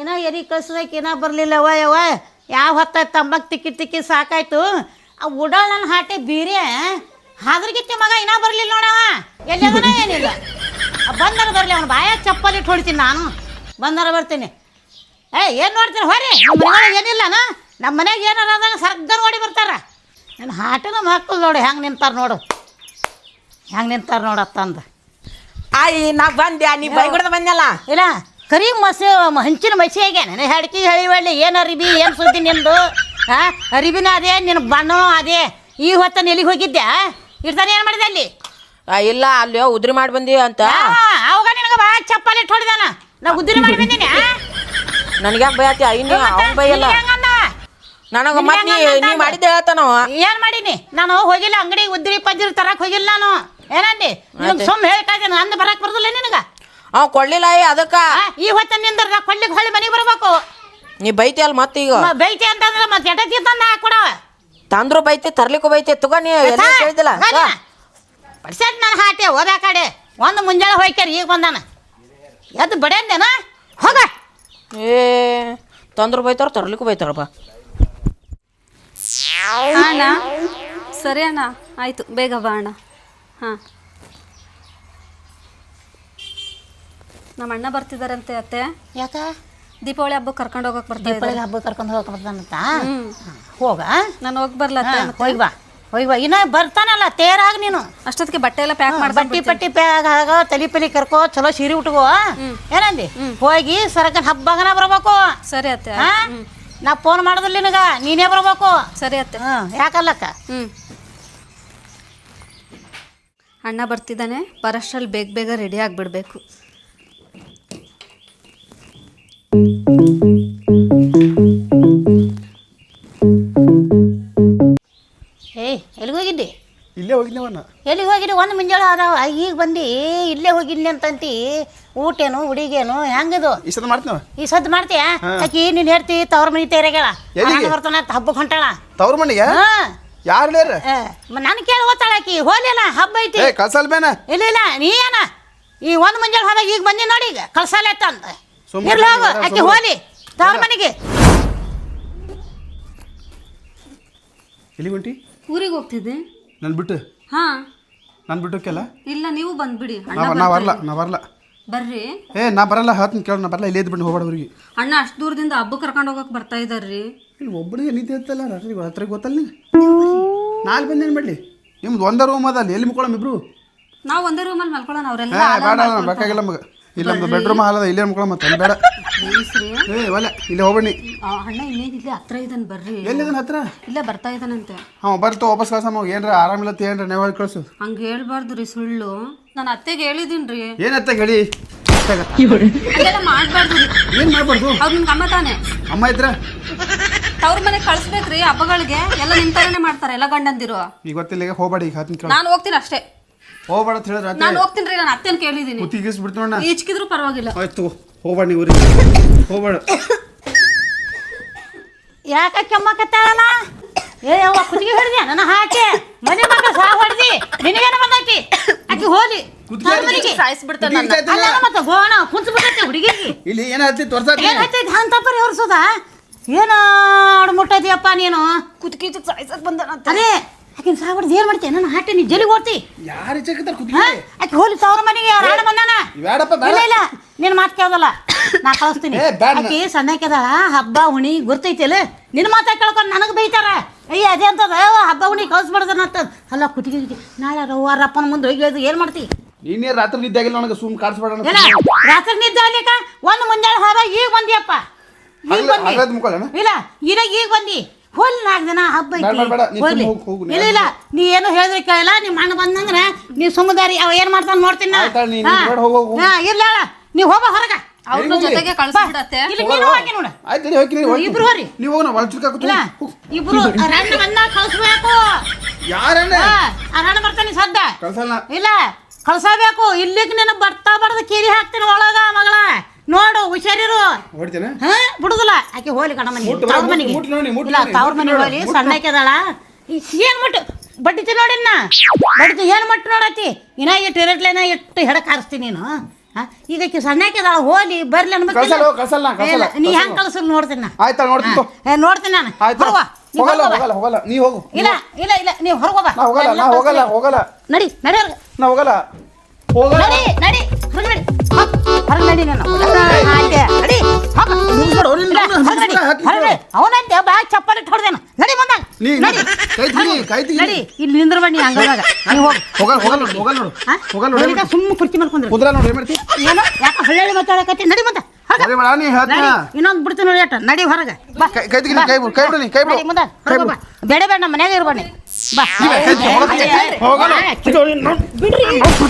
ಇನ್ನ ಎರಿ ಕಳ್ಸೋದಕ್ಕೆ ಇನ್ನ ಅವ್ವ ಯವ್ವ ಯಾವ ಹೊತ್ತಾಯ್ತು ತಂಬಾಕ್ ತಿಕ್ಕಿ ತಿಕ್ಕಿ ಸಾಕಾಯ್ತು? ಆ ಉಡಾಳ ನನ್ನ ಹಾಟೆ ಬೀರೆ ಹಾದ್ರಗಿತ್ತೆ ಮಗ ಇನ್ನ ಬರಲಿಲ್ಲ ನೋಡವ ಎಲ್ಲಿದನ ಏನಿಲ್ಲ. ಆ ಬಂದರ ಬರಲಿ, ಅವನು ಬಾಯ ಚಪ್ಪಲಿ ಇಟ್ಟು ಹೊಡಿತೀನಿ ನಾನು. ಬಂದರ ಬರ್ತೀನಿ. ಏ ಏನು ನೋಡ್ತೀನಿ ಹೊರಿ. ನಮ್ಮ ಮನೆಯೊಳಗೆ ಏನಿಲ್ಲನ ನಮ್ಮ ಮನೆಗೆ ಏನಾರ ಅದಂಗೆ ಸರ್ಗರ್ ನೋಡಿ ಬರ್ತಾರ. ನನ್ನ ಹಾಟನ ಮಕ್ಕಳು ನೋಡಿ ಹೆಂಗೆ ನಿಂತಾರ ನೋಡು. ಹೆಂಗೆ ನಿಂತಾರ ನೋಡತ್ತಂದ ಆಯಿ ನಾ ಬಂದ್ಯಾ? ನೀ ಬೈಗುಡ್ದ ಬಂದಲ್ಲ ಇಲ್ಲ ಕರಿ ಮಸಿ ಹಂಚಿನ ಮಸಿ ಆಗ್ಯಾನ. ಹೆಡ್ಕಿ ಹೇಳಿ ಒಳ್ಳೆ ಏನು ಅರಿಬಿ ಏನು ಸುದ್ದಿ ನಿಂದು? ಹಾಂ ಅರಿಬಿನ ಅದೇ ನಿನ್ನ ಬಣ್ಣ ಅದೇ. ಈ ಹೊತ್ತ ಎಲ್ಲಿಗೆ ಹೋಗಿದ್ದೆ ಇರ್ತಾನೆ ಏನು ಮಾಡಿದೆ ಅಲ್ಲಿ? ಇಲ್ಲ ಅಲ್ಲಿ ಉದ್ರಿ ಮಾಡಿ ಬಂದಿ ಅಂತ. ಅವಾಗ ನಿನಗೆ ಬಾ ಚಪ್ಪಲಿ ಇಟ್ಟು ಹೊಡೆದಾನ. ನಾ ಉದ್ರಿ ಮಾಡಿ ಬಂದೀನಿ ನನಗೆ ಬೈತಿ ಐನಿ ಭಯ ಬೈಯಲ್ಲ. ನನಗ ಮತ್ ನೀ ನೀ ಮಾಡಿದ್ದೆ ಹೇಳ್ತಾನವ. ಏನು ಮಾಡೀನಿ? ನಾನು ಹೋಗಿಲ್ಲ ಅಂಗಡಿ ಉದ್ರಿ ಪಜ್ರಿ ತರಕ್ ಹೋಗಿಲ್ಲ ನಾನು. ಏನಂದಿ? ನಿನಗೆ ಸುಮ್ಮ ಹೇಳ್ತಾ ಅಂದ ಬರಕ್ ಬರ್ದಿಲ್ಲ ನಿನಗ? ಅವ್ ಕೊಡ್ಲಿಲ್ಲ ಐ ಅದಕ್ಕ? ಈ ಹೊತ್ತ ನಿಂದ್ರ ನಾ ಕೊಳ್ಳಿಗೆ ಹೊಳ್ಳಿ ಮನೆಗೆ ಬರ್ಬೇಕು. ನೀ ಬೈತಿ ಅಲ್ ಮತ್ ಈಗ? ಬೈತಿ ಅಂತಂದ್ರೆ ಮತ್ತೆ ಎಟತಿ ತಂದ ಕೊಡ. ತಂದ್ರು ಬೈತಿ ತರ್ಲಿಕ್ಕೆ ಬೈತಿ. ತಗೋ ನೀ ಎಲ್ಲ ಕೇಳಿದಿಲ್ಲ? ಪರ್ಸೆಂಟ್ ನಾನು ಹಾಟೆ ಹೋದ ಕಡೆ. ಒಂದು ಮುಂಜಾನೆ ಹೋಯ್ಕ್ಯಾರ ಈಗ ಬಂದಾನ. ಎದ್ದು ಬಡಿಯಂದೇನ ಹೋಗ. ಏ ತಂದ್ರು ಬೈತಾರ ತರ್ಲಿಕ್ಕೂ ಬೈತಾರಪ್ಪ ಅಣ್ಣ ಸರಿ ಅಣ್ಣ ಆಯಿತು ಬೇಗ ಬಾ ಅಣ್ಣ. ಹಾಂ. ನಮ್ಮ ಅಣ್ಣ ಬರ್ತಿದಾರಂತೆ ಅತ್ತೆ. ಯಾಕ? ದೀಪಾವಳಿ ಹಬ್ಬ ಕರ್ಕೊಂಡು ಹೋಗಕ್ಕೆ ಬರ್ತೀವಿ ದೀಪಾವಳಿ ಹಬ್ಬ ಕರ್ಕೊಂಡು ಹೋಗಕ್ಕೆ ಬರ್ತಾನಂತ? ಹೋಗ. ನಾನು ಹೋಗಿ ಬರ್ಲತ್ತೆ ಹಾ, ಹೋಗಿ ಬಾ. ಬಾ ಇನ್ನ ಬರ್ತಾನಲ್ಲ ತೇರಾಗ ನೀನು. ಅಷ್ಟೊತ್ತಿಗೆ ಬಟ್ಟೆ ಎಲ್ಲ ಪ್ಯಾಕ್ ಬಟ್ಟಿ ಮಾಡ್ಬಿಟ್ಟು ಪಟ್ಟಿ ಪ್ಯಾಕ್ ಆಗ ತಲಿ ಪಲಿ ಕರ್ಕೋ ಚಲೋ ಸೀರೆ ಉಟ್ಕೋ. ಏನಂದಿ? ಹೋಗಿ ಸರಕನ್ ಹಬ್ಬಗನ ಬರ್ಬೇಕು. ಸರಿ ಅತ್ತೆ ನಾ ಫೋನ್ ಮಾಡೋದಿಲ್ಲ ನಿನಗ ನೀನೇ ಬರ್ಬೇಕು. ಸರಿ ಅತ್ತೆ. ಯಾಕಲ್ಲಕ್ಕ ಅಣ್ಣ ಬರ್ತಿದ್ದಾನೆ ಬರಷ್ಟ್ರಲ್ಲಿ ಬೇಗ ಬೇಗ ರೆಡಿ ಆಗಿಬಿಡ್ಬೇಕು. ಇಲ್ಲೇ ಹೋಗಿದ್ದವನ್ನ ಎಲ್ಲಿಗೆ ಹೋಗಿರಿ ಒಂದು ಮುಂಜಾನೆ ಅದಾವ ಈಗ ಬಂದು ಇಲ್ಲೇ ಹೋಗಿದ್ನಿ ಅಂತಂತಿ. ಊಟೇನು ಹುಡುಗೇನು ಹೆಂಗದು ಈ ಸದ್ದು ಮಾಡ್ತೀವ ಈ ಸದ್ದು ಮಾಡ್ತೀಯ? ಆಕಿ ನೀನು ಹೇಳ್ತಿ ತವ್ರ ಮನಿ ತೇರಾಗ್ಯಾಳ. ಎಲ್ಲಿಗೆ? ಬರ್ತಾನ ಅಂತ ಹಬ್ಬಕ್ಕೆ ಹೊಂಟಾಳ. ತವ್ರ ಮನೆಗೆ? ಹಾ. ಯಾರು ಲೇರ ನಾನು ಕೇಳಿ ಓದ್ತಾಳ ಆಕಿ. ಹೋಲಿಲ್ಲ ಹಬ್ಬ ಐತಿ. ಏ ಕಳ್ಸಲ್ ಬೇನ? ಇಲ್ಲ ಇಲ್ಲ ನೀ ಏನ? ಈ ಒಂದು ಮುಂಜಾನೆ ಹೋದಾಗ ಈಗ ಬಂದಿ ನೋಡಿ ಈಗ. ಕಳ್ಸಲ್ಲ ಅಂತ. ಸುಮ್ನೆ ಇರ್ಲಿ ಹೋಗು ಆಕಿ ಹೋಲಿ ತವ್ರ ಮನೆಗೆ. ಎಲ್ಲಿ ಹೊಂಟಿ? ಊರಿಗೆ ಹೋಗ್ತಿದ್ದೆ. ನನ್ ಬಿಟ್ಟು. ಹಾ. ನಾನು ಬಿಟ್ಟಕ್ಕೆಲ್ಲ ಇಲ್ಲ ನೀವು ಬಂದ್ಬಿಡಿ. ಅಣ್ಣ ನಾ ಬರಲ್ಲ ನಾ ಬರಲ್ಲ ಬರ್ರಿ. ಏ ನಾ ಬರಲ್ಲ ಹೇಳ್ತೀನಿ ಕೇಳೋ ನಾ ಬರಲ್ಲ ಇಲ್ಲೇ ಇದ್ಬಿಟ್ಟು ಹೋಗ್ಬೇಡ ಅವ್ರಿಗೆ ಅಣ್ಣ ಅಷ್ಟು ದೂರದಿಂದ ಹಬ್ಬ ಕರ್ಕೊಂಡು ಹೋಗಕ್ಕೆ ಬರ್ತಾ ಇದ್ದಾರ್ರಿ ಇಲ್ಲಿ ಒಬ್ಬನಿಗೆ ನಿಂತೆ ಇರ್ತಲ್ಲ ರಾತ್ರಿ ರಾತ್ರಿ ಗೊತ್ತಲ್ಲ ನೀ ನಾಳೆ ಬಂದೇನು ಮಾಡಲಿ? ನಿಮ್ದು ಒಂದೇ ರೂಮ್ ಅದ ಅಲ್ಲಿ ಎಲ್ಲಿ ಮುಕ್ಕೊಳಮ್ ಇಬ್ರು? ನಾವು ಒಂದೇ ರೂಮಲ್ಲಿ ಮಲ್ಕೊಳ್ಳೋಣ ಅವರೆಲ್ಲ ಬೇಡ ಬೇಕಾಗಿಲ್ಲ ನಮಗೆ. ಇಲ್ಲ ನಮ್ದು ಬೆಡ್ರೂಮ್ ಹಾಲ್ ಅದ ಇಲ್ಲೇ ಮುಕ್ಕೊಳ್ಳೋ ಮತ್ತೆ ಬೇಡ. ಏ ಒಲ್ಲ ಇಲ್ಲಿ ಹೋಗ್ಬೇಡಿ ಅಣ್ಣ ಇನ್ನೇ ಇಲ್ಲಿ ಹತ್ರ ಇದನ್ ಬರ್ರಿ. ಎಲ್ಲಿದನ ಹತ್ರ? ಇಲ್ಲೇ ಬರ್ತಾ ಇದಾನಂತೆ. ಹಾಂ ಬರ್ತು ವಾಪಸ್ ಕಳ್ಸಮ್ಮ ಏನ್ರ ಆರಾಮಿಲ್ಲ ಏನ್ರ ನೀವು ಹೇಳಿ ಕಳ್ಸು. ಹಂಗೆ ಹೇಳ್ಬಾರ್ದು ರೀ ಸುಳ್ಳು. ನಾನು ಅತ್ತೆಗೆ ಹೇಳಿದೀನಿ ರೀ. ಅತ್ತೆ ಹೇಳಿ ಹಂಗೆಲ್ಲ ಮಾಡ್ಬಾರ್ದು ರೀ. ಏನು ಮಾಡ್ಬಾರ್ದು? ಅವ್ರು ನಿಮ್ಗೆ ಅಮ್ಮ ತಾನೆ? ಅಮ್ಮ ಇದ್ರ? ತವ್ರ ಮನೆಗೆ ಕಳಿಸ್ಬೇಕ್ರಿ ಹಬ್ಬಗಳಿಗೆ. ಎಲ್ಲ ನಿಮ್ ಥರನೇ ಮಾಡ್ತಾರೆ ಎಲ್ಲ ಗಂಡಂದಿರು. ಈಗ ಗೊತ್ತಿಲ್ಲ ಈಗ ಹೋಗ್ಬೇಡಿ ಈಗ ಹತ್ತಿನ ನಾನು ಹೋಗ್ತೀನಿ ಅಷ್ಟೇ. ಹೋಗ್ಬೇಡ ಅಂತ ಹೇಳಿದ್ರೆ ನಾನು ಹೋಗ್ತೀನಿ ರೀ ನಾನು ಅತ್ತೆನ ಕೇಳಿದ್ದೀನಿ. ಕುತ್ತಿಗಿಸ್ ಬಿಡ್ತೋಣ ಈಚ್ಕಿದ್ರು ಪರವಾಗಿಲ್ಲ. ಆಯ್ತು ಹೋಗ್ಬೇಡ ನೀವು ಊರಿಗೆ. ಹೋಗ್ಬೇಡ. ಯಾಕ ಕೆಮ್ಮಕತ್ತಾಳಲ್ಲ? ಏ ಅವ್ವ ಕುತ್ತಿಗೆ ಹಿಡ್ದೆ ನನ್ನ ಹಾಕಿ. ಮನೆ ಮಗ ಸಾ ಹೊಡೆದಿ. ನಿನಗೇನ ಬಂದೈತಿ? ಆಕಿ ಹೋಲಿ ಮನೆಗೆ. ಸಾಯಿಸ್ಬಿಡ್ತಾನೆ ನನ್ನ. ಅಲ್ಲ ಮತ್ತೆ ಗೋಣ ಕುಂತ ಬಿಟ್ಟೈತಿ ಹುಡುಗಿಗೆ. ಇಲ್ಲಿ ಏನಾಯ್ತು ಅಂತ ಪರಿ ಹೊರ್ಸೋದ ಏನ ನೀನು? ಕುತ್ಕಿ ಸಾಯ್ಸಕ್ ಬಂದನ ಅದೇ ಆಕಿನ ಸಾವಿರ ಏನ್ ಮಾಡ್ತೀಯ ನನ್ನ ಹಾಟೆ ನೀ ಜಲ್ಲಿಗೆ ಓಡ್ತಿ. ಯಾರು ಚೆಕ್ತಾರ ಹಾ? ಅಕಿ ಆಕಿ ಹೋಲಿ ತವ್ರ ಮನೆಗೆ ರಾಣ ಬಂದಾನ. ಬೇಡಪ್ಪ ಬೇಡ. ಇಲ್ಲ ಇಲ್ಲ ನಿನ್ನ ಮಾತು ಕೇಳೋದಲ್ಲ. ನಾ ಕಳಿಸ್ತೀನಿ. ಏ, ಬೇಡ ನಾ- ಆಕಿ ಸಣ್ಣಕ್ಕೆದಾಳ ಹಬ್ಬ ಹುಣಿ ಗುರ್ತೈತಿಲ್ಲ ನಿನ್ನ ಮಾತಾ ಕೇಳ್ಕೊಂಡು ನನಗೆ ಬೈತಾರ? ಅಯ್ಯ ಅದೇ ಅಂತದ. ಹಬ್ಬ ಹುಣಿ ಕಳಿಸ್ಬಾರ್ದನಂತ ಅಲ್ಲ ಕುತ್ತಿಗೆ ನಾ ನಾಳೆ ರವ್ವಾರ ಅಪ್ಪನ ಮುಂದೆ ಹೋಗಿ ಹೇಳಿದ್ರು ಏನು ಮಾಡ್ತಿ? ನೀನೇ ರಾತ್ರಿ ನಿದ್ದಾಗಿಲ್ಲ ನನಗೆ? ಸುಮ್ ಕಾಡ್ಸ್ಬೇಡ ಇಲ್ಲ ರಾತ್ರಿ ನಿದ್ದೆ ಆಗ್ಲಿಕ್ಕ? ಒಂದು ಮುಂಜಾನೆ ಹಾರ ಈಗ ಬಂದಿಯಪ್ಪ ಈಗ ಬಂದಿ. ಹಗಲದ್? ಇಲ್ಲ ಈಗ ಈಗ ಬಂದಿ. ಹೋಲ್ ನಾಲ್ಕು ದಿನ ಹಬ್ಬ ಐತಿ. ಬೇಡ, ಬೇಡ. ನೀ ಸುಮ್ನೆ ಹೋಗ್ಲಿ. ಹೋಗು, ಹೋಗು, ನೀ ಇಲ್ಲ ಇಲ್ಲ ನೀ ಏನು ಹೇಳಿದ್ರೆ ಕೇಳಿಲ್ಲ ನಿಮ್ಮ ಅಣ್ಣ ಬಂದಂದ್ರೆ ನೀ ಸುಮ್ಮದಾರಿ ಅವ ಏನ್ ಮಾಡ್ತಾನೆ ನೋಡ್ತೀನಿ ನಾ. ನೀ- ನೀ ಹಾ. ಬೇಡ, ಹೋಗು, ಹೋಗು. ಹಾ, ಇರ್ಲಿ ಹೇಳ. ನೀ ಹೋಗ ಹೊರಗ. ಅವ್ರನ್ನ ಜೊತೆಗೆ ಕಳಿಸ್ಬಿಡತ್ತೆ. ಇಲ್ಲಿ ನೀನು ಹೋಗಿ. ನೋಡು. ಆಯ್ತು ನೀ ಹೋಗಿ ಇಬ್ರು ಹೊರಿ. ನೀವು ಇಲ್ಲ ಇಬ್ರು ರಣ್ಣ ಬಂದ ಕಳ್ಸ್ಬೇಕು. ಯಾರಣ್ಣ ಹಾ, ಆ ರಣ್ಣ ಬರ್ತಾನೆ ಸದ್ದ. ಕಳ್ಸಲ್ಲ. ಇಲ್ಲ ಕಳ್ಸಬೇಕು. ಇಲ್ಲಿಗೆ ನೀನು ಬರ್ತಾ ಬಡ್ದು ಕಿರಿ ಹಾಕ್ತೀನಿ ಒಳಗ ಮಗಳ. ನೋಡು ಹುಷಾರಿರು. ಹೊಡಿತೇನೆ ಹಾ ಬಿಡುದಿಲ್ಲ. ಆಕೆ ಹೋಲಿ ಕಣ ಮನೆ ಮುಟ್ಟು, ತವ್ರ ಮನೆಗೆ. ಮುಟ್ಟು ನೋಡಿ, ಮುಟ್ಟು ಇಲ್ಲ ನೋಡಿ, ತವ್ರ ಮನೆ ಮುಟ್ಟು ಹೋಲಿ ನೋಡಿ, ಏನ್ ಮುಟ್ಟು? ಬಡ್ಡಿತಿ ನೋಡಿನ್ನ ಬಡ್ಡಿತಿ ಏನ್ ಮಟ್ಟು ನೋಡತಿ ಇನ್ನ ಇಟ್ಟು ಇರಟ್ಲೇನ ಇಟ್ಟು ಹೆಡಕ್ ಹಾರಿಸ್ತೀನಿ ನೀನು. ಹಾ? ಈಗ ಸಣ್ಣ ಸಣ್ಣಕ್ಕೆದಾಳ ಹೋಲಿ ಬರ್ಲಿ ಅನ್ಬೇಕಿಲ್ಲ? ಕಳ್ಸಲ್ಲ, ಕಳ್ಸಲ್ಲ, ಕಳ್ಸಲ್ಲ, ನೀ ಹೆಂಗ್ ಕಳ್ಸಲ್ ನೋಡ್ತೀನಿ ನಾ ಆಯ್ತಾ ನೋಡ್ತೀನಿ ತಗೋ. ಹಾ, ಏ, ನೋಡ್ತೀನಿ ನಾನು. ಆಯ್ತು ನೀ ಹೋಗಲ್ಲ ಹೋಗಲ್ಲ ಹೋಗಲ್ಲ. ನೀ ಹೋಗು. ಇಲ್ಲ ಇಲ್ಲ ಇಲ್ಲ. ನೀವು ಹೊರಗೆ ಬಾ. ನಾ ಹೋಗಲ್ಲ ನಾ ಹೋಗಲ್ಲ ಹೋಗಲ್ಲ. ನಡಿ ನಡಿ ಹೊರಗೆ. ನಾ ಹೋಗಲ್ಲ ಹೋಗಲ್ಲ. ನಡಿ ನಡಿ. ಹೊರಗೆ ನಡಿ. ಹೊರಗೆ ನಡಿ. ನಾನು. ಹಾಗೆ. ಅವನಂತೆ ಬ್ಯಾಗ್ ಚಪ್ಪಲ್ ಇಟ್ಟು ನಡಿ ಬಂದಾಗ ನಡಿ. ಇಲ್ಲಿ ನಿಂದ್ರ ಹಂಗಾಗ ನೀವು ಹೋಗಿ. ಸುಮ್ಮ ಕುರ್ಚಿ ಮಾಡ್ಕೊಂಡ್ರಿ ಕುದ್ರ ನೋಡು ಏನ್ ಮಾಡ್ತಿ? ಏನೋ? ಯಾಕೆ ಹಳ್ಳಿ ಮಾತಾಡಕತ್ತಿ? ನಡಿ ಇನ್ನೊಂದು ಬಿಡ್ತೀನಿ ನೋಡಿ ಅಟ್ಟ. ನಡಿ ಹೊರಗೆ. ಬಾ. ಬಿಡು ಬಿಡು ಬಾ. ನಮ್ಮ ಮನ್ಯಾಗ ಇರ್ಬಾರ್ದು ಬಾ. ಬಿಡ್ರಿ. ಕೈ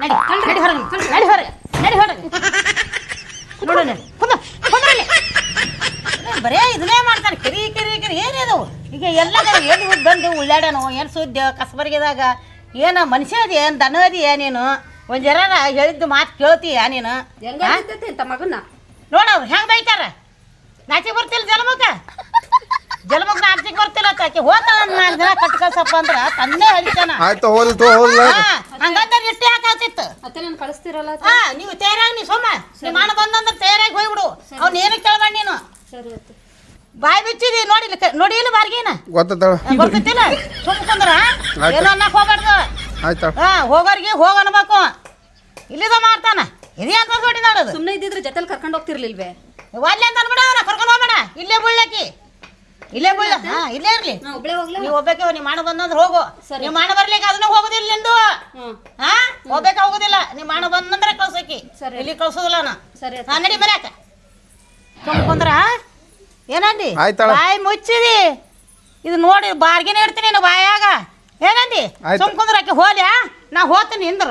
ನಡಿ ನಡಿ ಹೊರಗೆ ನಡಿ ಹೊರಗೆ. ನಡಿ ಹೊರಗೆ. ನೋಡು ನೀನು. ಕುಂದ್ರ, ಕುಂದ್ರಲ್ಲಿ. ಬರೇ ಇದನ್ನೇ ಮಾಡ್ತಾರೆ ಕಿರಿ ಕಿರಿ ಕಿರಿ. ಏನಿದು? ಈಗ ಎಲ್ಲ ಕಡೆ ಎಲ್ಲಿ ಬಂದು ಉಳ್ಳಾಡನು? ಏನು ಸುದ್ದಿ? ಕಸಬರ್ಗಿದಾಗ ಏನು ಮನುಷ್ಯ ಅದಿ ಏನು ದನ ಅದಿ ನೀನು? ಒಂದು ಜರ ಹೇಳಿದ್ದು ಮಾತು ಕೇಳ್ತೀಯ ನೀನು? ಹೆಂಗ ಮಗನ್ನ ನೋಡವ್ರು ಹೆಂಗೆ ಬೈತಾರ? ನಾಚಿಗೆ ಬರ್ತಿಲ್ಲ ಜಲಮುಖ? ಜಲಮುಖ ನಾಚಿಗೆ ಬರ್ತಿಲ್ಲ ಆಕಿ ಹೋತಾಳ ನಾಲ್ಕು ದಿನ ಕಟ್ ಕಳ್ಸಪ್ಪ ಅಂದ್ರೆ ತಂದೆ ಹರಿತಾನ. ಆಯ್ತು ಹೋಲ್ ತೋ ಹೋಲ್ ಹಂಗಂದ್ರೆ ಇಷ್ಟೇ ಹಾಕಾತಿತ್ತು. ಮತ್ತೆ ನಾನು ಕಳಿಸ್ತಿರಲ್ಲ ಹಾ ನೀವು ತೇರಾಗಿ ನೀ ಸೋಮ ನಿಮ್ಮ ಬಂದಂದ್ರ ಬಂದಂದ್ರೆ ಹೋಗಿ ಹೋಗ್ಬಿಡು. ಅವ್ನು ಏನು ಕೇಳ್ಬೇಡ ನೀನು? ಸರಿ ಆಯ್ತು ಬಾಯಿ ಬಿಚ್ಚಿದಿ ನೋಡಿ ನೋಡಿ ಇಲ್ಲ ಬಾರ್ಗಿನ? ಗೊತ್ತಾಳ ಗೊತ್ತಿಲ್ಲ ಸುಮ್ಕಂದ್ರ ಏನೋ ಅನ್ನಕ್ ಹೋಗ್ಬಾರ್ದು. ಆಯ್ತಾ. ಹಾ ಹೋಗೋರ್ಗೆ ಹೋಗ ಅನ್ಬೇಕು. ಇಲ್ಲಿದ ಮಾಡ್ತಾನ. ಇದೇ ಅಂತ ನೋಡಿ ನೋಡೋದು. ಸುಮ್ಮನೆ ಇದ್ದಿದ್ರೆ ಜೊತೆಲಿ ಕರ್ಕೊಂಡು ಹೋಗ್ತಿರ್ಲಿಲ್ವೇ? ಒಲ್ಲೆ ಅಂತ ಅನ್ಬೇಡ ಅವನ ಕರ್ಕೊಂಡು ಹೋಗ್ಬೇಡ. ಇಲ್ಲೇ ಬೀಳ್ಳಕಿ ಇಲ್ಲೇ ಬೀಳ ಹಾ ಇಲ್ಲೇ ಇರ್ಲಿ. ನಾ ಒಬ್ಳೆ ಹೋಗ್ಲಾ? ನೀವು ಒಬ್ಬಕ್ಕೆ ನೀವು ಮಾಡ ಬಂದಂದ್ರೆ ಹೋಗು. ಸರಿ. ನೀವು ಮಾಡ ಬರ್ಲಿಕ್ಕೆ ಅದನ್ನ ಹೋಗೋದಿಲ್ಲ ನಿಂದು. ಹ್ಮ್. ಹಾ ಹೋಗ್ಬೇಕ ಹೋಗೋದಿಲ್ಲ. ನೀವು ಮಾಡ ಬಂದಂದ್ರೆ ಕಳ್ಸಕಿ ಸರಿ. ಇಲ್ಲಿ ಕಳ್ಸೋದಿಲ್ಲ ನಾ ಸರಿ ಅಂಗಡಿ ಹಾ ನಡಿ ಬರಾಕ ಕುಂದ್ರ ಏನಂದಿ? ಆಯ್ತಾಳ. ಬಾಯಿ ಮುಚ್ಚಿದಿ? ಇದು ನೋಡಿ ಬಾರ್ಗಿನ ಇಡ್ತೀನಿ ನೀನು ಬಾಯಾಗ. ಏನಂದಿ? ಆಯ್ತು. ಹೋಲಿ ಹೋಲ್ಯಾ ನಾ ಹೋತೀನಿ ಇಂದ್ರ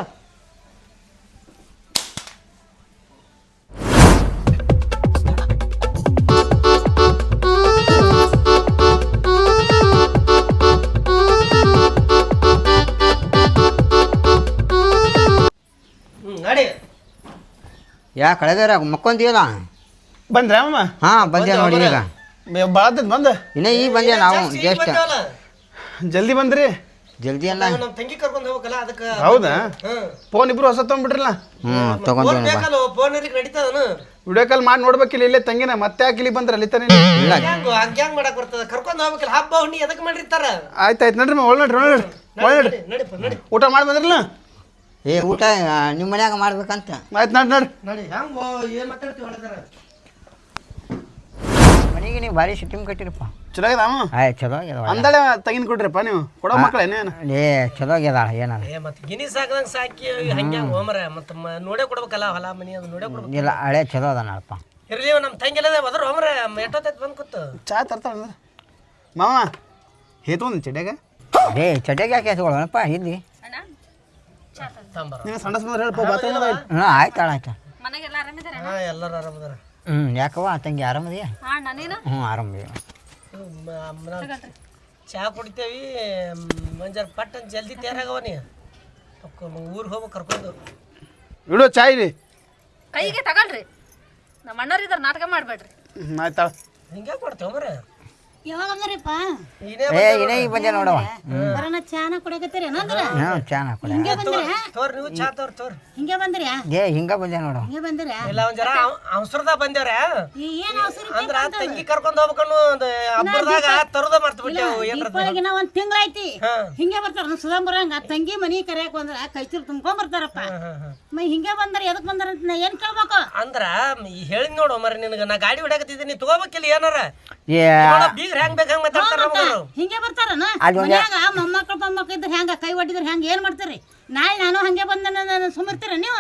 ಯಾ ಕಳೆದಾರ ಮಕ್ಕೊಂತೀಯಲ್ಲ ಬಂದ್ರ ಮಾಮ? ಹಾ ಬಂದೆ ನೋಡಿ ಈಗ. ಬಾಳತ್ತದ ಬಂದ. ಇನ್ನ ಈ ಬಂದೆ ನಾವು? ಜಸ್ಟ್ ಜಲ್ದಿ ಬಂದ್ರಿ. ಜಲ್ದಿ ಅಲ್ಲ. ನಮ್ಮ ತಂಗಿ ಕರ್ಕೊಂಡು ಹೋಗಕಲ್ಲ ಅದಕ್ಕೆ ಹೌದಾ? ಫೋನ್ ಇಬ್ರು ಹೊಸ ತೊಗೊಂಡ್ಬಿಟ್ರಲ್ಲ? ಹ್ಞೂ ಬೇಕಲ್ಲ ಫೋನ್ ಇರಕ್ಕೆ ನಡೀತದನು ವಿಡಿಯೋ ಕಾಲ್ ಮಾಡಿ ನೋಡ್ಬೇಕಿಲ್ಲ ಇಲ್ಲೇ ತಂಗಿನ ಮತ್ತೆ ಯಾಕೆ ಇಲ್ಲಿ ಬಂದ್ರ ಅಲ್ಲಿ ತಾನೇ ಇಲ್ಲ. ಹಂಗ್ಯಾಂಗ ಹಂಗ್ಯಾಂಗ್ ಮಾಡಕ್ ಬರ್ತದ? ಕರ್ಕೊಂಡು ಹೋಗ್ಬೇಕಲ್ಲ ಹಬ್ಬ ಹುಣ್ಣಿ ಎದಕ್ಕೆ ಮಾಡಿರ್ತಾರ? ಆಯ್ತು ಆಯ್ತು ನಡ್ರಿ ಒಳ್ಳೆ ನಡ್ರಿ ಒಳ್ಳೆ ಒಳ್ಳೆ ನಡ್ರಿ. ನಡಿ. ಊಟ ಮಾಡಿ ಬಂದ್ರಲ್ಲ? ಏ ಊಟ ನಿಮ್ಮ ಮನ್ಯಾಗ ಮಾಡ್ಬೇಕಂತ? ಆಯ್ತು ನೋಡಿ ನೋಡಿ. ನೋಡಿ ಹೆಂಗೋ ಏನು ಮಾತಾಡ್ತೀವಿ ಹೊಡೆದಾರ ಮನೆಗೆ ನೀವು ಭಾರಿ ಸಿಟ್ಟಿಮ್ ಕಟ್ಟಿರಪ್ಪ. ಚಲೋ ಇದಾವ ಆಯ್ತು ಆಯ್ ಚಲೋ ಆಗ್ಯದ ಅಂದಳೆ ತೆಗಿನ್ ಕೊಡ್ರಿಪ್ಪ ನೀವು? ಕೊಡೋ ಮಕ್ಳು ಏನೇನು ಏ ಚಲೋ ಆಗ್ಯದ ಏನಾರ. ಏ ಮತ್ತೆ ಗಿನಿ ಸಾಕದಂಗ ಸಾಕಿ ಹಂಗೆ ಹೋಮರ? ಮತ್ತೆ ಮ- ನೋಡೇ ಕೊಡ್ಬೇಕಲ್ಲ ಹೊಲ ಮನಿ ಅದು ನೋಡೇ ಕೊಡ್ಬೇಕು ಇಲ್ಲ ಹಳೆ ಚಲೋ ಅದ ನಾಳಪ್ಪ ಇರ್ಲಿ ನಮ್ಮ ತಂಗಿಲ್ಲದ ಬದ್ರ ಹೋಮ್ರ ಎಷ್ಟೊತ್ತೈತೆ ಬಂದು ಕೂತು? ಚಾ ತರ್ತಾಳ ಅಂದ್ರೆ. ಮಾವ ಹೇತು ಒಂದು ಚಡ್ಯಾಗ? ಏ ಚಡ್ಯಾಗ ಯಾಕೆ ಎತ್ಕೊಳ್ಳೋಣಪ್ಪ ಇಲ್ಲಿ? ನೀನು ಸಣ್ಣ ಹೇಳಪ್ಪ ಬಾತ್ರೂಮ್ ಆಯ್ತು ಆಯ್ತು ಮನೆಗೆಲ್ಲ ಆರಾಮಿದಾರೆ ಹಾ ಎಲ್ಲರೂ ಆರಾಮದಾರ. ಹ್ಞೂ ಯಾಕವ್ವ ತಂಗಿ ಆರಾಮದಿಯ? ಹಾ ನಾನೇನ ಹ್ಞೂ ಆರಾಮದಿಯ? ಚಾ ಕುಡಿತೇವಿ ಮಂಜಾರ ಪಟ್ ಅಂತ ಜಲ್ದಿ ತಯಾರಾಗವ ನೀ? ಊರಿಗೆ ಹೋಗ್ಬೇಕು ಕರ್ಕೊಂಡು. ಇಡು ಚಾಯ್ ರೀ ಕೈಗೆ ತಗೊಳ್ರಿ. ನಮ್ಮ ಅಣ್ಣರಿದಾರ ನಾಟಕ ಮಾಡ್ಬೇಡ್ರಿ. ಆಯ್ತಾ ಹಿಂಗೆ ಕೊಡ್ತೇವ ಮರ? ಯಾವಾಗ ಅಂದ್ರಿಪ್ಪ ಏ ಇನ್ನೇ ಈಗ ಬಂದೆ ನೋಡವ ಬರೋಣ ಚಾನ ಕೊಡಕತ್ತೀರಿ ಏನಂದ್ರ ಹ್ಞೂ ಚಾನ ಕೊಡ ಹಿಂಗೆ ಬಂದ್ರಿ? ತೋರ್ ನೀವು ಚಾ ತೋರ್ ತೋರ್. ಹಿಂಗೆ ಬಂದ್ರಿ ಏ ಹಿಂಗ ಬಂದೆ ನೋಡು. ಹಿಂಗೆ ಬಂದ್ರಿ ಇಲ್ಲ ಒಂದ್ ಜರ ಅವಸರದ ಬಂದೇವ್ರ? ಏನು ಅವಸರ ಅಂದ್ರ ತಂಗಿ ಕರ್ಕೊಂಡ್ ಹೋಗ್ಬೇಕನ್ನು ಒಂದು ಹಬ್ಬದಾಗ ತರುದ ಮರ್ತ ಬಿಟ್ಟೆವು ಒಂದ್. ಹಿಂಗೆ ಬರ್ತಾರ ಸುಧಾಂಬರಂಗ ತಂಗಿ ಮನಿ ಕರೆಯಕ್ ಬಂದ್ರ ಕೈಚೂರು ತುಂಬ್ಕೊಂಡ್ ಬರ್ತಾರಪ್ಪ. ಮೈ ಹಿಂಗೆ ಬಂದ್ರ ಎದಕ್ ಬಂದ್ರ ಅಂತ ನಾ ಏನ್ ಕೇಳ್ಬೇಕು? ಅಂದ್ರ ಹೇಳಿದ್ ನೋಡು ಮರ ನಿನಗ ನಾ ಗಾಡಿ ಹೊಡ್ಯಾಕತ್ತಿದ್ದೀನಿ ತಗೋಬೇಕಿಲ್ಲ ಏನಾರ? ಏ. ನೋಡ ಬೀಗ್ರ ಹೆಂಗ್ ಮಾತಾಡ್ತಾರ ಬರ್ತಾರನ? ಅದು ಒಂದ್- ಮನ್ಯಾಗ ಮೊಮ್ಮಕ್ಳು ಮೊಮ್ಮಕ್ಳು ಇದ್ರೆ ಹೆಂಗ ಕೈ ಒಡ್ಡಿದ್ರೆ ಹೆಂಗ ಏನ್ ಮಾಡ್ತೀರಿ? ನಾಳೆ ನಾನು ಹಂಗೆ ಬಂದ ಸುಮಿರ್ತೀರ ನೀವು?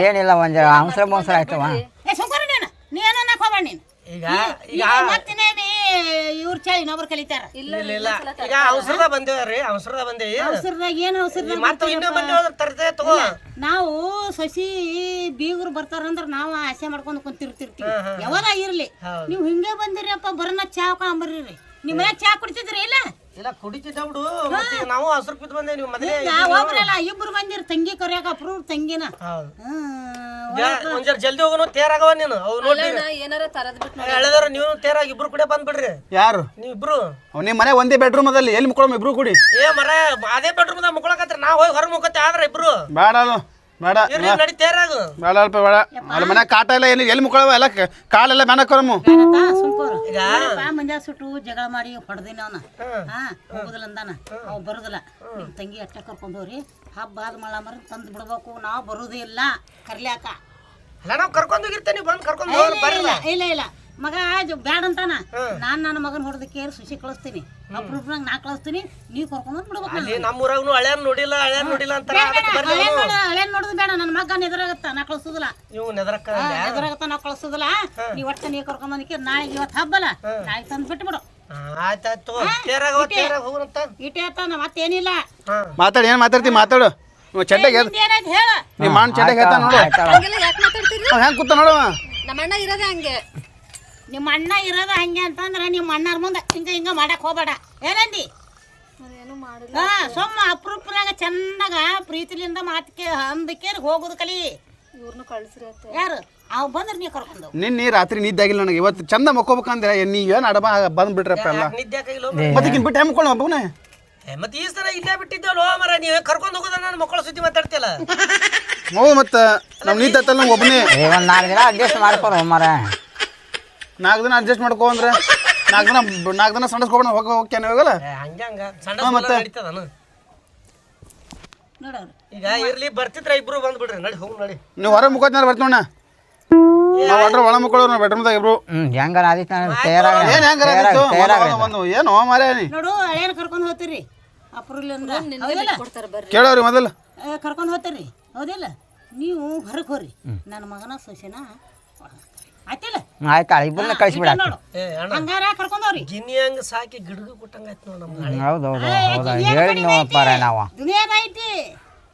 ಏನಿಲ್ಲ ಒಂದು ಅವಸರ ಮೋಸರ ಆಯ್ತವ. ಏ ಸುಮ್ಕರ ನೀನು. ನೀನು ಅನ್ನಕ್ ಹೋಗ್ಬೇಡ ನೀನು? ಈಗ ಈಗ ಇವ್ರ ಚಾ ಇನ್ನೊಬ್ರು ಕಲಿತಾರ. ಇಲ್ಲ ಇಲ್ಲ ಈಗ ಅವಸರದ ಬಂದೇವ್ರಿ ಅವಸರದ ಬಂದೇವಿ ಅವಸರದಾಗ ಏನು ಅವಸರದಾಗ ಮತ್ತೆ ಇನ್ನೂ ಬಂದೇವ ತರ್ತೇ ತಗೋ. ನಾವು ಸಸಿ ಬೀಗರು ಬರ್ತಾರಂದ್ರ ನಾವು ಆಸೆ ಮಾಡ್ಕೊಂಡು ಕುಂತಿರ್ತಿರ್ತೀವಿ. ಯಾವಾಗ ಇರ್ಲಿ. ನೀವು ಹಿಂಗೆ ಬಂದಿರಪ್ಪ ಬರೋಣ ಚಾ ಕಾಂಬರ್ರಿ ನಿಮ್ಮ ಚಾ ಕುಡಿತಿದ್ರಿ ಇಲ್ಲ? ಇಲ್ಲ ಕುಡಿತಿದ್ದ ಬಿಡು. ಮತ್ತೆ ನಾವು ಹಸ್ರು ಬಿದ್ದು ಬಂದೆ ನೀವು ಮೊದಲೇ ಒಬ್ರಲ್ಲ ಇಬ್ರು ಬಂದಿರ ತಂಗಿ ಕರಿಯಾಕ ಅಪ್ರೂವ್ ತಂಗಿನ. ಹೌದು. ಹ್ಮ್. ಜಲ್ದಿ ಹೋಗೋನು ತೇರಾಗವ ನೀನು. ಅವ್ ನೋಡಿ ಅಣ್ಣ ಏನಾರ ತರದ್ ಬಿಟ್ಟು ನೋಡಿ. ಎಳೆದಾರ ನೀವು ತೇರಾಗ ಇಬ್ರು ಕೂಡ ಬಂದ್ಬಿಡ್ರಿ. ಯಾರು? ನೀವಿಬ್ರು. ನಿಮ್ಮ ಮನೆ ಒಂದೇ ಬೆಡ್ರೂಮ್ ಅದಲ್ಲಿ ಎಲ್ಲಿ ಮುಕ್ಕೊಳಮ್ ಇಬ್ರು ಕೂಡಿ? ಏ ಮರ ಅದೇ ಬೆಡ್ರೂಮ್ ಮುಕ್ಕೊಳಕತ್ರ. ನಾ ಹೋಗಿ ಹೊರ ಮುಕ್ಕತ್ತೆ ಆದ್ರ ಇಬ್ರು. ಬೇಡ ಬೇಡ. ಇರ್ಲಿ ನಡಿ ತೇರಾಗ ಬೇಡ ಅಲ್ಪ ಬೇಡ. ಅಲ್ಲಿ ಮನೆ ಕಾಟ ಇಲ್ಲ ಏನು ಎಲ್ಲಿ ಮುಕ್ಕೊಳವ? ಎಲ್ಲ ಕಾಲೆಲ್ಲ ಮ್ಯಾನಕ್ಕರಮ್ಮು ಮಂಜಾ ಸುಟ್ಟು ಜಗಳ ಮಾಡಿ ಹೊಡೆದಿನ ಅವನ. ಹಾ ಹೋಗುದಿಲ್ಲ ಅಂದಾನ. ಅವ್ ಬರುದಿಲ್ಲ. ನಿಮ್ ತಂಗಿ ಅಟ್ಟ ಕರ್ಕೊಂಡ್ ಹೋಗ್ರಿ. ಹಬ್ಬ ಆದ ಮಳ ಮರ ತಂದ್ ಬಿಡ್ಬೇಕು. ನಾವ್ ಬರುದೇ ಇಲ್ಲ. ಕರ್ಲ್ಯಾಕ. ಅಲ್ಲ ನಾವ್ ಕರ್ಕೊಂಡ್ ಹೋಗಿರ್ತೇನೆ ಬಂದ್ ಕರ್ಕೊಂಡ್ ಹೋಗಿ ಬರ್ರಲ್ಲ ಇಲ್ಲ ಇಲ್ಲ ಮಗ ಜ- ಬ್ಯಾಡ ಅಂತಾನ? ನಾನ್ ನನ್ನ ಮಗನ ಕೇರ್ ಸುಶಿ ಕಳಿಸ್ತೀನಿ. ಅಪ್ರೂಪ್ನಾಗ ನಾ ಕಳಿಸ್ತೀನಿ ನೀವ್ ಕರ್ಕೊಂಡ್ ಬಂದ್ ಬಿಡ್ಬೇಕು ಅಲ್ಲಿ ನಮ್ಮ ಊರಾಗನು ಹಳ್ಯಾನ್ ನೋಡಿಲ್ಲ ಹಳ್ಯಾನ್ ನೋಡಿಲ್ಲ ಅಂತ ಅದಕ್ಕೆ ಬರ್ಲಿ ಹಳೆ ಅವ್ನು. ನೋಡ ಹಳೆ ನೋಡುದು ಬೇಡ ನನ್ನ ಮಗ ನೆದರಾಗತ್ತ ನಾ ಕಳ್ಸುದಿಲ್ಲ. ನೀವು ನೆದರಕ್ಕ ನೆದರಾಗತ್ತ ನಾ ಕಳ್ಸುದಿಲ್ಲ. ನೀವ್ ಒಟ್ಟ ನೀ ಕರ್ಕೊಂಡ್ ಬಂದಿಕ್ಕೆ ನಾಳೆ ಇವತ್ತು ಹಬ್ಬಲ್ಲ ನಾಳೆ ತಂದ್ ಬಿಟ್ಟು ಬಿಡು ಆಯ್ತಾಯ್ತು ಇಟ್ಟೆ. ಆತ ಮತ್ತೇನಿಲ್ಲ. ಮಾತಾಡಿ ಏನ್ ಮಾತಾಡ್ತಿ ಮಾತಾಡು. ನೀವು ಚಡ್ಡಗೆ ಏನೈತ್ ಹೇಳ. ನಿಮ್ಮ ಮಾನ್ ಚಡ್ಡಗೆ ಹೇಳ್ತಾನ ನೋಡು. ಹಂಗೆಲ್ಲ ಯಾಕೆ ಮಾತಾಡ್ತೀರಿ? ಅವ್ ಹೆಂಗ್ ಕೂತ ನೋಡವ? ನಮ್ಮ ಅಣ್ಣ ಇರೋದೇ ಹಂಗೆ. ನಿಮ್ಮ ಅಣ್ಣ ಇರೋದ ಹಂಗೆ ಅಂತಂದ್ರೆ ನಿಮ್ಮ ಅಣ್ಣರ ಮುಂದೆ ಹಿಂಗ ಹಿಂಗ ಮಾಡಕ್ ಹೋಗ್ಬೇಡ. ಏನಂದಿ? ಏನು ಮಾಡಿಲ್ಲ. ಹಾ ಸೊಮ್ಮ ಅಪ್ರೂಪನಾಗ ಚಂದಾಗ ಪ್ರೀತಿಲಿಂದ ಮಾತಿಗೆ ಅಂದಕ್ಕೆ ಹೋಗುದು ಕಲಿ. ಇವ್ರನ್ನ ಕಳ್ಸ್ರಿ ಅಂತ. ಯಾರು? ಅವ್ ಬಂದ್ರೆ ನೀ ಕರ್ಕೊಂಡು ನಿನ್ನೆ ರಾತ್ರಿ ನಿದ್ದಾಗಿಲ್ಲ ನನಗೆ. ಇವತ್ತು ಚಂದ ಮಕ್ಕೋಬೇಕಂದ್ರೆ ನೀವೇನು ಅಡಬ ಬಂದ್ಬಿಟ್ರಪ್ಪ ಎಲ್ಲ? ನಿದ್ದೆ ಮತ್ತೆ ಬಿಟ್ಟು ಹೆಮ್ಕೊಳ್ಳೋ ಒಬ್ಬನೇ ಮತ್ತೆ ಈ ಸಲ ಇಲ್ಲೇ ಬಿಟ್ಟಿದ್ದೇವಲ್ಲ ಮರ ನೀವೇ ಕರ್ಕೊಂಡು ಹೋಗೋದ ನನ್ನ ಮಕ್ಕಳ ಸುದ್ದಿ ಮಾತಾಡ್ತಿಯಲ್ಲ? ಹೌದು ಮತ್ತೆ ನಮ್ಮ ನಿದ್ದೆ ಹತ್ತಲ್ಲ ನಂಗೆ ಒಬ್ಬನೇ ಏ ಒಂದು ನಾಲ್ಕು ದಿನ ಅಡ್ಜಸ್ಟ್ ಮಾಡ್ಕೊರು ಮರ. ನಾಲ್ಕು ದಿನ ಅಡ್ಜಸ್ಟ್ ಮಾಡ್ಕೊ ಅಂದ್ರೆ ನಾಲ್ಕು ದಿನ ನಾಲ್ಕು ದಿನ ಸಂಡಸ್ಕೊಬೇಡ ಹೋಗ ಹೋಗ್ತೇನೆ ಹೋಗಲ್ಲ ಹಂಗ ಹಂಗ. ಸಣ್ಣ ನಡೀತದನು ನೋಡವ್ರು ಈಗ ಇರ್ಲಿ ಬರ್ತಿದ್ರ ಇಬ್ರು ಬಂದ್ಬಿಡ್ರಿ ನಡಿ ಹೋಗ್ ನಡಿ. ನೀವು ಹೊರ ಮುಕ್ಕೋತ್ನಾರ ಬರ್ತೀವಣ್ಣ ನಾವು ಒಟ್ರ ಒಳ ಮಕ್ಕಳು ನಾವು ಬೆಡ್ರೂಮ್ದಾಗ ಇಬ್ರು. ಹೆಂಗಾರ ಆದಿತ್ತು ತಯಾರಾಗ ಏನು ಹೆಂಗಾರ ತಯಾರಾಗ ಒಂದು ಏನು ಮಾರೇ ನೀ? ನೋಡು ಹಳೇನ ಕರ್ಕೊಂಡು ಹೋಗ್ತೀರಿ. ಅಪ್ರೂಲಿಂದ. ಕೇಳೋರಿ ಮೊದಲು. ಕರ್ಕೊಂಡು ಹೋಗ್ತೀರಿ. ಹೌದಿಲ್ಲ? ನೀವು ಹೊರಗೆ ಹೋರಿ ನನ್ನ ಮಗನ ಸೊಸೆನ ಆಯ್ತಿಲ್ಲ? ಆಯ್ತಾಳ ಇಬ್ಬರನ್ನ ಕಳಿಸ್ಬಿಡ ನೋಡು. ಅಣ್ಣ. ಹಂಗಾರ ಕರ್ಕೊಂಡು ಹೋಗ್ರಿ. ಗಿನ್ನಿ ಹಂಗ ಸಾಕಿ ಗಿಡಗು ಕೊಟ್ಟಂಗ ಆಯ್ತು ನೋಡ್ ನಮ್ಗೆ. ಹೌದು ಹೌದು ಹೌದು ಹೇಳಿ ನೋಡಪ್ಪಾರ ನಾವು ದುನಿಯಾದ ಐತಿ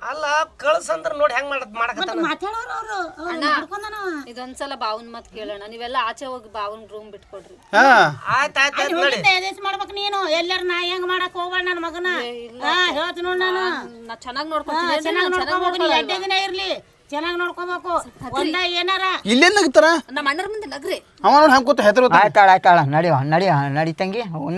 ಅಲ್ಲ ಕಳ್ಸಂದ್ರ ನೋಡಿ ಹೆಂಗ್ ಮಾಡತ್ ಮಾಡಕತ್ತಾನ. ಮಾತಾಡೋರು ಅವರು. ಮಾಡ್ಕೊಂಡನ ಇದೊಂದ್ಸಲ ಬಾವನ್ ಮತ್ ಕೇಳೋಣ. ನೀವೆಲ್ಲ ಆಚೆ ಹೋಗಿ ಬಾವನ್ ರೂಮ್ ಬಿಟ್ಕೊಡ್ರಿ. ಹಾ. ಆಯ್ತ್ ಆಯ್ತ್ ಆಯ್ತ್ ನಡಿ. ಎದೇಸ್ ಮಾಡ್ಬೇಕು ನೀನು. ಎಲ್ಲಾರ ನಾ ಹೆಂಗ್ ಮಾಡಕ್ ಹೋಗ್ಬೇಡ ನನ್ನ ಮಗನ. ಹಾ ಹೇಳ್ತೀನಿ ನೋಡ್ ನಾನು. ನಾ ಚೆನ್ನಾಗ್ ನೋಡ್ಕೊತೀನಿ. ಚೆನ್ನಾಗ್ ನೋಡ್ಕೋಬೇಕು. ನೀ ಎಡ್ಡೆ ದಿನ ಇರ್ಲಿ. ಚೆನ್ನಾಗಿ ನೋಡ್ಕೋಬೇಕು. ಒಂದ ಏನಾರ. ಇಲ್ಲಿಂದ ನಗ್ತಾರ? ನಮ್ಮ ಅಣ್ಣರ ಮುಂದೆ ನಗ್ರಿ. ಅವ ನೋಡಿ ಹೆಂಗೆ ಕೂತ ಹೆದರು ಆಯ್ತಾಳ ಆಯ್ತಾಳ ನಡಿ ನಡಿ ನಡಿ ತಂಗಿ. ಹೋಗ್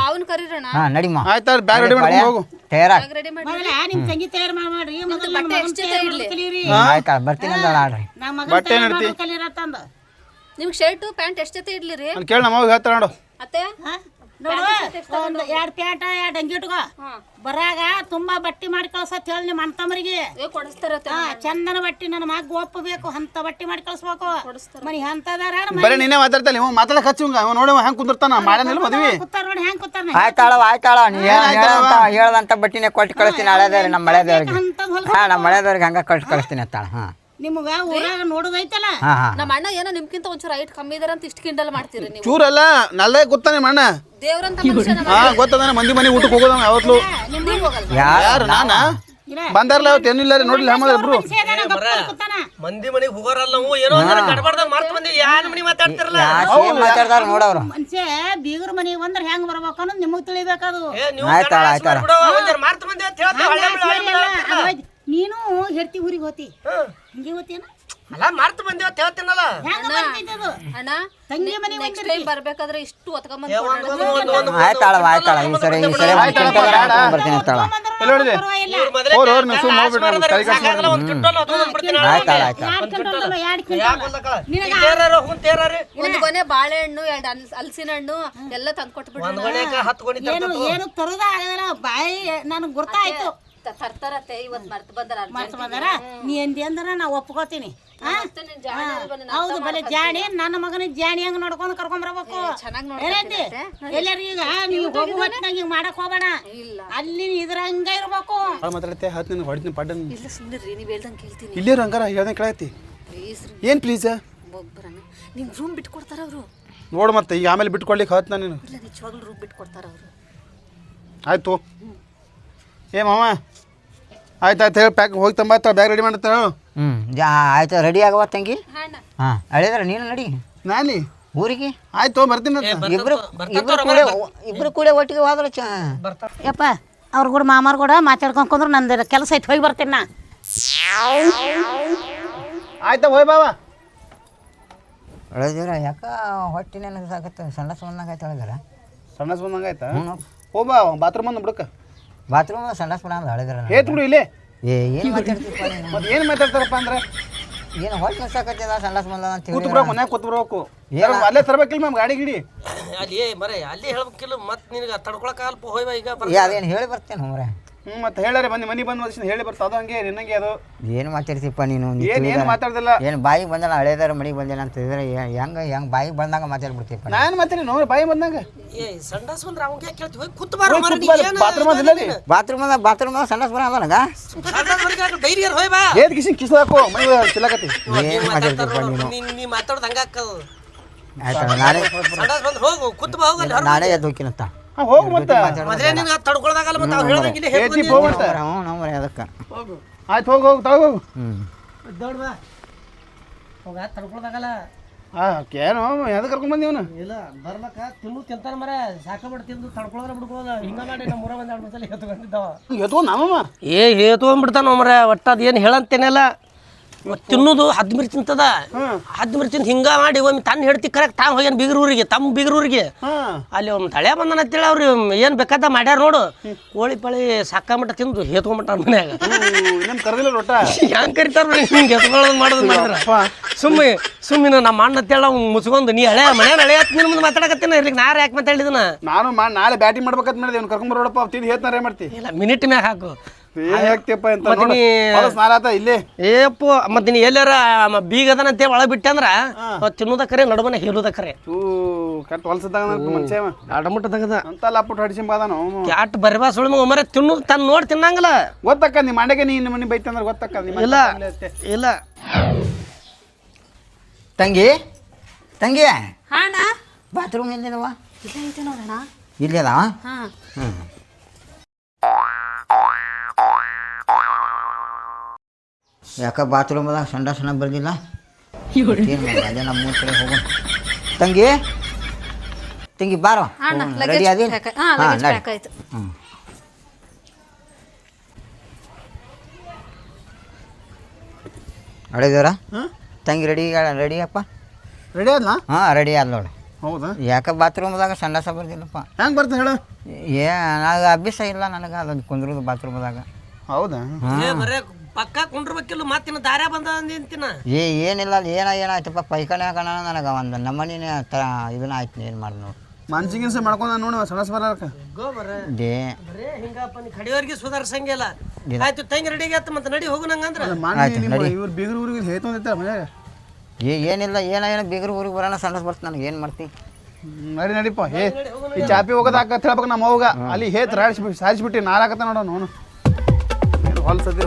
ಬಾವನ್ ಕರೀರಣ. ಹಾಂ ನಡಿಮ್ಮ ಆಯ್ತು ಬ್ಯಾಗ್ ರೆಡಿ ಮಾಡ್ಕೊಂಡು ಹೋಗು. ತಯಾರಾಗ. ರೆಡಿ ಮಾಡಿ ಮೊದಲ ನಿಮ್ ತಂಗಿ ತಯಾರು ಮೊದಲ ಮಗನ್ ಕಲೀರಿ ಬರ್ತೀನಿ ಆಡ್ರಿ. ನಮ್ಮ ಮಗನ್ ತಯಾರು ಮಾಡೋದ್ ಕಲೀರತ್ತಂದ ನಿಮ್ಗೆ ಶರ್ಟ್ ಪ್ಯಾಂಟ್ ಎಷ್ಟ್ ಜೊತೆ ಇಡ್ಲಿ ರೀ ಕೇಳಿ ನಮ್ಮ ಹೇಳ್ತಾರ ನೋಡು. ಅತ್ತೆ? ಹಾ? ನೋಡು ಒಂದ್ ಎರಡ್ ಪ್ಯಾಂಟ ಎರಡ್ ಅಂಗಿ ಇಟ್ಕೋ. ಬರಾಗ ತುಂಬಾ ಬಟ್ಟಿ ಮಾಡಿ ಕಳ್ಸತ್ ಹೇಳಿ ನಿಮ್ಮ ಅಣ್ತಮ್ಮರಿಗೆ ಚಂದನ ಬಟ್ಟಿ ನನ್ನ ಮಗ ಒಪ್ಪಬೇಕು ಅಂತ ಬಟ್ಟಿ ಮಾಡಿ ಕಳ್ಸ್ಬೇಕು. ಮನಿ ಅಂತದಾರ ಬರೀ ನೀನೇ ಮಾತಾಡ್ತಾನೆ ಇವ ಮಾತಾಡಕ್ ಹಚ್ಚು ಅವ ನೋಡಿ ಹೆಂಗ್ ಕುಂದಿರ್ತಾನ ಮಾಡ್ಯಾನಿಲ್ಲ ಮದ್ವಿ? ನೋಡಿ ಹೆಂಗ್ ಕುತ್ತಾರ ಆಯ್ತಾಳ ಆಯ್ತಾಳ ನೀ ಹೇಳ್ದಂತ ಹೇಳದಂತ ಬಟ್ಟಿನೇ ಕೊಟ್ಟು ಕಳಿಸ್ತೀನಿ ಹಳೆದವ್ರಿಗೆ ನಮ್ಮ ಮಳೆದವ್ರಿಗೆ ಹಾಂ ನಮ್ಮ ಮಳೆದವ್ರಿಗೆ ಹಂಗ ಕೊಟ್ಟು ಕಳಿಸ್ತೀನಿ ಅಂತಾಳ ಹಾಂ. ನಿಮ್ಗ ಊರಾಗ ನೋಡುದೈತಲ್ಲ? ಹಾಂ ಹಾಂ. ನಮ್ಮ ಅಣ್ಣ ಏನೋ ನಿಮ್ಗಿಂತ ಒಂಚೂರು ಹೈಟ್ ಕಮ್ಮಿ ಇದಾರ ಅಂತ ಇಷ್ಟು ಕಿಂಡಲ್ ಮಾಡ್ತೀರಿ ನೀವು. ಚೂರಲ್ಲ ನಲ್ಲೇ ಗೊತ್ತಾನೆ ಮಣ್ಣ ದೇವ್ರಂತ ಮನುಷ್ಯ ಹಾ ಮಂದಿ ಮನೆ ಊಟಕ್ಕೆ ಹೋಗೋದ ಹೋಗಲ್ಲ ಯಾರು ಯಾರು? ನಾನ? ಬಂದಾರಲ್ಲ ಅವತ್ತು ಏನಿಲ್ಲ ರೀ ನೋಡಿಲ್ಲ ಹೆಮ್ಮ ಇಬ್ರು. ಮಂದಿ ಮನೆಗೆ ಹೋಗೋರಲ್ಲ ನಾವು ಏನೋ ಒಂದರ ಗಡ್ಬಡ್ದಾಗ ಮಾರ್ತ ಬಂದಿ ಯಾನ್ ಮನಿ ಮಾತಾಡ್ತಿರಲ್ಲ ಯಾರು ಮಾತಾಡ್ತಾರ ನೋಡವ್ರು. ಮನುಷ್ಯ ಬೀಗರ ಮನೆಗೆ ಬಂದ್ರೆ ಹೆಂಗ್ ಬರ್ಬೇಕು ಅನ್ನೋದು ನಿಮಗ್ ತಿಳಿಬೇಕದು. ಆಯ್ತಾ ಆಯ್ತಾಳ, ಆಯ್ತಾಳ. ಮಾರ್ತ ಬಂದಿ ಅಂತ ಹೇಳ್ತಾವ. ನೀನು ಹೆರ್ತಿ ಊರಿಗೆ ಹೋತಿ. ಹಿಂಗೆ ಹೋತಿಯನ? ಅಲ್ಲ ಮಾರ್ತ ಬಂದಿ ಅಂತ ಹೇಳ್ತೀನಲ್ಲ. ಹೆಂಗ ಬರ್ತೈತೆ ಅದು? ಅಣ್ಣ ತಂಗಿ ಮನೆ ನೆಕ್ಸ್ಟ್ ಟೈಮ್ ಬರ್ಬೇಕಾದ್ರೆ ಇಷ್ಟು ಒತ್ಕೊಂಬಂದ್ ಆಯ್ತಾಳ ಆಯ್ತಾಳ ಈ ಸರಿ ಈ ಸರಿ ಬರ್ತೀನಿ ಅಂತಾಳ ಒಂದ್ ಬಾಳೆಹಣ್ಣು ಎರಡು ಹಲ್- ಹಲಸಿನ ಹಣ್ಣು ಎಲ್ಲ ತಂದ್ ಒಂದ್ ಕೊಟ್ಬಿಡ್ರಿ ಗೊನೆಕ ಹತ್ತು ಗೊನೆ ಏನು ಏನು ತರೋದ ಆಗಲ್ಲ ಬಾಯಿ ನನಗೆ ಗುರ್ತಾಯ್ತು. ತರ್ತಾರತ್ತೆ ಇವತ್ ಮರ್ತ ಬಂದ್ರ ಮರ್ತು ಬಂದಾರ? ನೀ ಎಂದಿ ಅಂದ್ರೆ ನಾ ಒಪ್ಕೋತೀನಿ ನೀನ್ ಹಾ. ಹೌದು ಬಲೆ ಜಾಣಿ ನನ್ನ ಮಗನ ಜಾಣಿ ಹಂಗ ನೋಡ್ಕೊಂಡು ಕರ್ಕೊಂಡ್ ಬರ್ಬೇಕು. ಚೆನ್ನಾಗ್ ಏನೈತಿ ಎಲ್ಲಾರು ಈಗ ನೀವು ಹೋಗು ಹೊತ್ನಾಗ ಹಿಂಗ್ ಮಾಡಕ್ ಇಲ್ಲ. ಅಲ್ಲಿ ಇದ್ರ ಹಂಗ ಇರ್ಬೇಕು. ಭಾಳ ಮಾತಾಡತ್ತೆ ಹತ್ತು ನಿನ್ಗೆ ಹೊಡಿತೀನಿ ಪಡ್ಡನ್. ಇಲ್ಲ ಸುಂದರಿ ನೀವ್ ಹೇಳ್ದಂಗೆ ಕೇಳ್ತೀನಿ. ಇಲ್ಲೇ ಹಂಗಾರ ಹೇಳ್ದಂಗೆ ಕೇಳತ್ತಿ ಪ್ಲೀಸ್ ಏನು ಪ್ಲೀಸ್ ಒಬ್ಬರನ್ನ. ನಿಂಗೆ ರೂಮ್ ಬಿಟ್ಟು ಕೊಡ್ತಾರ ಅವರು? ನೋಡು ಮತ್ತೆ ಈಗ ಆಮೇಲೆ ಬಿಟ್ಕೊಡ್ಲಿಕ್ಕೆ ಹತ್ತು ನಾನು ನೀನು. ಇಲ್ಲ ನಿಜವಾಗ್ಲೂ ರೂಮ್ ಬಿಟ್ಟು ಕೊಡ್ತಾರ ಅವರು. ಆಯ್ತು ಏ ಮಾವ ಆಯ್ತು ಆಯ್ತು ಹೇಳಿ ಪ್ಯಾಕ್ ಹೋಗಿ ತಂಬತ್ತ ಬ್ಯಾಗ್ ರೆಡಿ ಮಾಡುತ್ತೆ ಹ್ಞೂ ಜಾ ಆಯ್ತು ರೆಡಿ ಆಗವ ತಂಗಿ? ಹಾಂ ಹಾಂ ಅಳಿದ್ರ ನೀನು ನಡಿ. ನಾನಿ? ಊರಿಗೆ? ಆಯ್ತು ಬರ್ತೀನಿ. ಇಬ್ರು ಇಬ್ರು ಕೂಡ ಇಬ್ರು ಕೂಡ ಒಟ್ಟಿಗೆ ಹೋದ್ರೆ ಚ ಯಪ್ಪ ಅವ್ರ ಕೂಡ ಮಾಮಾರ್ ಕೂಡ ಮಾತಾಡ್ಕೊಂಡು ಕುಂದ್ರೆ ನಂದು ಕೆಲಸ ಐತೆ ಹೋಗಿ ಬರ್ತೀನಿ ನಾ. ಆಯ್ತಾ ಹೋಯ್ ಬಾವ. ಅಳದಿರ ಯಾಕ ಹೊಟ್ಟಿನ ಸಾಕತ್ತೆ ಸಣ್ಣ ಸುಮ್ಮನಾಗ ಆಯ್ತು ಅಳಿದ್ರ ಸಣ್ಣ ಸುಮ್ಮನಾಗ ಆಯ್ತಾ? ಹ್ಞೂ ಹೋ ಬಾ ಬಾತ್ರೂಮ್ ಬಂದು ಬಿಡಕ್ಕ. ಬಾತ್ರೂಮ್ ಸಂಡಾಸ್ ಸ್ಪೂನ್ ಅಂದ್ರೆ ಅಳಿದ್ರ ಹೇತ್ ಬಿಡು ಇಲ್ಲೇ. ಏ ಏನು ಮಾತಾಡ್ತಿಪ್ಪ ನೀನು? ಮತ್ತೆ ಏನು ಮಾತಾಡ್ತಾರಪ್ಪ ಅಂದ್ರೆ? ಏನು ಹೊಟ್ಟೆ ಸಾಕತ್ತದ ಸಂಡಾಸ್ ಬಂದ ಅಂತ ಕೂತ್ ಬರೋ ಮನ್ಯಾಗ ಕೂತ್ ಏನು? ಅಲ್ಲೇ ತರಬೇಕಿಲ್ಲ ಮ್ಯಾಮ್ ಗಾಡಿ ಗಿಡಿ. ಅಲ್ಲಿ ಮರೆ ಅಲ್ಲಿ ಹೇಳ್ಬೇಕಿಲ್ಲ ಮತ್ತೆ ನಿನಗೆ ತಡ್ಕೊಳಕಾಗಲ್ಪ ಹೋಯ್ವ ಈಗ ಏ ಅದೇನು ಹೇಳಿ ಬರ್ತೇನೆ ಹೋಮ್ರೆ ಹ್ಞೂ ಮತ್ತೆ ಹೇಳಾರೆ ಬಂದು ಮನೆ ಬಂದ ವರ್ಷ ಹೇಳಿ ಬರ್ತಾ ಅದು ಹಂಗೆ ನಿನ್ನಂಗೆ ಅದು. ಏನು ಮಾತಾಡ್ತಿಪ್ಪ ನೀನು ಏನು ಏನು ಮಾತಾಡ್ದಿಲ್ಲ? ಏನು ಬಾಯಿಗೆ ಬಂದಲ್ಲ ಹಳೇದಾರ ಮನೆಗೆ ಬಂದಿಲ್ಲ ಅಂತ ಹೇಳಿದ್ರೆ ಹೆಂಗೆ ಹೆಂಗೆ ಬಾಯಿಗೆ ಬಂದಾಗ ಮಾತಾಡ್ಬಿಡ್ತೀಪ್ಪ ನಾನು? ಮಾತಾಡಿ ನೋಡಿ ಬಾಯಿ ಬಂದಾಗ. ಏ ಸಂಡಾಸ್ ಬಂದ್ರೆ ಅವಂಗೆ ಕೇಳ್ತಿ? ಹೋಗಿ ಕುತ್ ಬಾರ ಬಾತ್ರೂಮ್ ಅದಿಲ್ಲ ರೀ ಬಾತ್ರೂಮ್ ಅದ ಅದ ಸಂಡಾಸ್ ಬಂದ್ರೆ ಡೈರಿಯರ್ ಹೋಯ್ ಬಾ. ಏದ್ ಕಿಸಿನ್ ಕಿಸ್ ಹಾಕೋ ಮೈ ಚಿಲ್ಲಕತ್ತಿ. ಏನು ಮಾತಾಡ್ತಿಪ್ಪ ನೀನು? ನೀ ನೀ ಮಾತಾಡೋದು ಹಂಗಾಕದು ಆಯ್ತು ನಾಳೆ ಸಂಡಾಸ್ ಬಂದ್ರೆ ಹೋಗು ಕುತ್ ಬಾ ಹೋಗಲ್ಲ ನಾಳೆ ಎದ್ದು ಹೋಗ್ತೀನಂತ ಹೋಗು ಮತ್ತೆ. ಮೊದಲೇ ನಿನ್ಗೆ ತಡ್ಕೊಳದಾಗಲ್ಲ ಮತ್ತೆ ಅವ್ರು ಹೇಳ್ದಂಗಿಲ್ಲ ಏತಿ ಹೋಗ್ಬಿಡ್ತ. ಹ್ಞೂ ನಂಬರ್ ಅದಕ್ಕೆ ಆಯ್ತು ಹೋಗು ಹೋಗಿ ತಗೋ ಹೋಗು. ಹ್ಞೂ ದೌಡ್ ಬಾ ಹೋಗ ತಡ್ಕೊಳದಾಗಲ್ಲ. ಹಾಂ ಏನೋ ಎದಕ್ಕೆ ಕರ್ಕೊಂಡ್ ಬಂದಿ ಅವನು? ಇಲ್ಲ ಬರ್ಲಕ್ಕ ತಿನ್ನು ತಿಂತಾನ ಮರ. ಸಾಕಬಿಟ್ಟು ತಿಂದು ತಡ್ಕೊಳದ್ರ ಬಿಡ್ಕೋದ ಹಿಂಗ ಮಾಡಿ ನಮ್ಮ ಊರ ಬಂದು ಎರಡು ಸಲ ಎತ್ಕೊಂಡಿದ್ದಾವ ಎತ್ಕೊಂಡು ನಮ್ಮಮ್ಮ ಏ ಹೇತ್ಕೊಂಡ್ಬಿಡ್ತಾನ ಮರ. ಒಟ್ಟ ಅದು ಏನು ಹೇಳಂತೇನೆಲ್ಲ ತಿನ್ನೋದು ಹದ್ ಮಿರ್ಚಿ ತಿಂತದ ತಿಂದು ಹಿಂಗ ಮಾಡಿ ಒಮ್ಮೆ ತನ್ನ ಹೆಡ್ತಿ ಕರೆಕ್ಟ್ ತಾನು ಹೋಗ್ಯಾನ ಬಿಗರೂರಿಗೆ ತಮ್ಮ ಬಿಗರೂರಿಗೆ. ಅಲ್ಲಿ ಒಂದು ತಳೆ ಬಂದನ ಅಂತೇಳಿ ಅವ್ರಿ ಏನು ಬೇಕಾದ ಮಾಡ್ಯಾರ ನೋಡು. ಕೋಳಿ ಪಳಿ ಸಾಕಾಮಟ ತಿಂದು ಹೇತ್ಕೊಂಡ್ಬಿಟ್ಟ ಮನ್ಯಾಗ. ಇನ್ನೇನು ಕರೆದಿಲ್ಲ ರೊಟ್ಟ? ಹೆಂಗ್ ಕರಿತಾರ ಹಿಂಗೆ ಎತ್ಕೊಳ್ಳೋದು ಮಾಡೋದು ಮಾಡಿದ್ರ. ಸುಮ್ಮನೆ ಸುಮ್ಮನೆ ನಮ್ಮ ಅಣ್ಣ ಅಂತೇಳಿ ಅವ್ನು ಮುಚ್ಕೊಂಡು ನೀ ಹಳೆ ಮನೆ ಹಳೆ ನಿನ್ನ ಮುಂದೆ ಮಾತಾಡಕತ್ತೀನಿ ಇರ್ಲಿಕ್ಕೆ ನಾರು ಯಾಕೆ ಮಾತಾಡಿದನ ನಾನು ನಾಳೆ ಬ್ಯಾಟಿಂಗ್ ಮಾಡ್ಬೇಕಂತ ಮಾಡಿದೆ ಅವ್ನು ಕರ್ಕೊಂಡ್ ಬರೋಡಪ್ಪ ತಿಂದು ಹೇತ್ನಾರ ಮಾಡ್ತಿ. ಇಲ್ಲ ಮಿನಿಟ್ ಮ್ಯಾಗ ಹಾಕು. ಏನ್ ಹಾಕ್ತಿಯಪ್ಪ ಅಂತ ಮತ್ತೆ ನೋಡು. ನೀ- ಹೊಲಸ್ ಸ್ನಾನ ಆತ ಇಲ್ಲೇ. ಏಪ್ಪು ಮತ್ತೆ ನೀ ಎಲ್ಲಾರ ಮ- ಬೀಗ ಅದನ ಅಂತೇಳಿ ಒಳಗೆ ಬಿಟ್ಟೆ ಅಂದ್ರ ಅವ್ ತಿನ್ನೋದ ಕರೆ ನಡುವನ ಹೇಳುದ ಕರೆ. ತೂ ಕಟ್ ಹೊಲಸದಾಗ ಮನುಷ್ಯ ಅವ. ಆಡಮುಟ್ಟ ತೆಗದ ಅಂತ ಲಾಪುಟ್ ಹಡಿಸಿಂಬಾದಾನ ಅವನು ಕ್ಯಾಟ್ ಬರಿಬಾ ಸುಳ್ಮ ಒಮ್ಮರೆ ತಿನ್ನೋದು ತನ್ನ ನೋಡಿ ತಿನ್ನಂಗಿಲ್ಲ. ಗೊತ್ತಕ್ಕ ನಿಮ್ಮ ಮಂಡೆಗೆ ನೀನು ಮನೆ ಬೈತಂದ್ರೆ ಗೊತ್ತಕ್ಕ ನಿಮ್ಮ ಇಲ್ಲ ಇಲ್ಲ. ತಂಗಿ ತಂಗಿ. ಹಾಣ ಬಾತ್ರೂಮ್ ಎಲ್ಲಿದವ? ಇಲ್ಲ ಐತೆ ನೋಡೋಣ ಯಾಕ ಬಾತ್ರೂಮ್ ಅದ? ಸಣ್ಣ ಸಣ್ಣ ಬರ್ದಿಲ್ಲ? ಏನು ಅಲ್ಲೇ ನಮ್ಮ ಮೂರು ಕಡೆ ಹೋಗೋಣ. ತಂಗಿ? ತಂಗಿ ಬಾರೋ. ರೆಡಿ ಅದಿ ಹಾ ಹ್ಞೂ ಅಳಿದೇವ್ರ ತಂಗಿ ರೆಡಿ ರೆಡಿ ಅಪ್ಪ ರೆಡಿ ಆದ್ಲಾ ಹಾಂ ರೆಡಿ ಆದ ನೋಡು. ಹೌದಾ? ಯಾಕೆ ಬಾತ್ರೂಮ್ದಾಗ ಸಣ್ಣ ಸ ಬರ್ದಿಲ್ಲಪ್ಪ ಹೆಂಗೆ ಬರ್ತದೆ ಹೇಳು? ಏ ನನಗೆ ಅಭ್ಯಾಸ ಇಲ್ಲ ನನಗೆ ಅದೊಂದು ಕುಂದ್ರದು ಬಾತ್ರೂಮ್ದಾಗ. ಹೌದಾ? ಏ ಬರೇ ಪಕ್ಕ ಕುಂಡ್ರಬೇಕಿಲ್ಲ ಮತ್ತಿನ ದಾರ ಬಂದ ನಿಂತಿನ ಏ ಏನಿಲ್ಲ ಅಲ್ಲಿ ಏನ ಏನಾಯ್ತಪ್ಪ ಪೈಖಾನೆ ಹಾಕೋಣ ನನಗೆ ಒಂದು ನಮ್ಮನಿನೇ ತ ಇದನ್ನ ಆಯ್ತು ಏನು ಮಾಡಿ ನೋಡು. ಮನ್ಸಿಗೆ ಗಿನ್ಸಿ ಮಾಡ್ಕೊಂಡ ನೋಡು ಸಣಸ್ ಬರಕ ಗೋ ಬರೇ. ಹಿಂಗಪ್ಪ ನೀ ರೆಡಿ ಸುಧಾರ್ಸಂಗಿಲ್ಲ ಆಯ್ತು ತಂಗಿ ರೆಡಿಗೆ ಆತ ಮತ್ತೆ ನಡಿ ಹೋಗು ನಂಗಂದ್ರೆ. ನಿಮ್ಮ ಇವ್ರು ಬೀಗ್ರ ಊರಿಗೆ ಮನ್ಯಾಗ. ಏನಿಲ್ಲ ಏನ ಏನ ಬೀಗ್ರ ಊರಿಗೆ ಬರೋಣ ಸಣ್ಣ ಬರ್ತ ನನಗೆ ಏನು ಮಾಡ್ತಿ? ಹ್ಮ್, ನಡಿ ನಡಿಪ್ಪ ಏ ಈ ಚಾಪಿ ಹೋಗೋದಾಕ ಹೇಳ್ಬೇಕು ನಮ್ಮ ಹೋಗ ಅಲ್ಲಿ ಹೇತ್ ರಾಡಿಸ್ಬಿಟ್ಟು ಸಾರಿಸ್ಬಿಟ್ಟು ನಾರಾಕತ್ತ ನೋಡೋಣ ಅವನು. ಹೊಲ್ಸದಿರ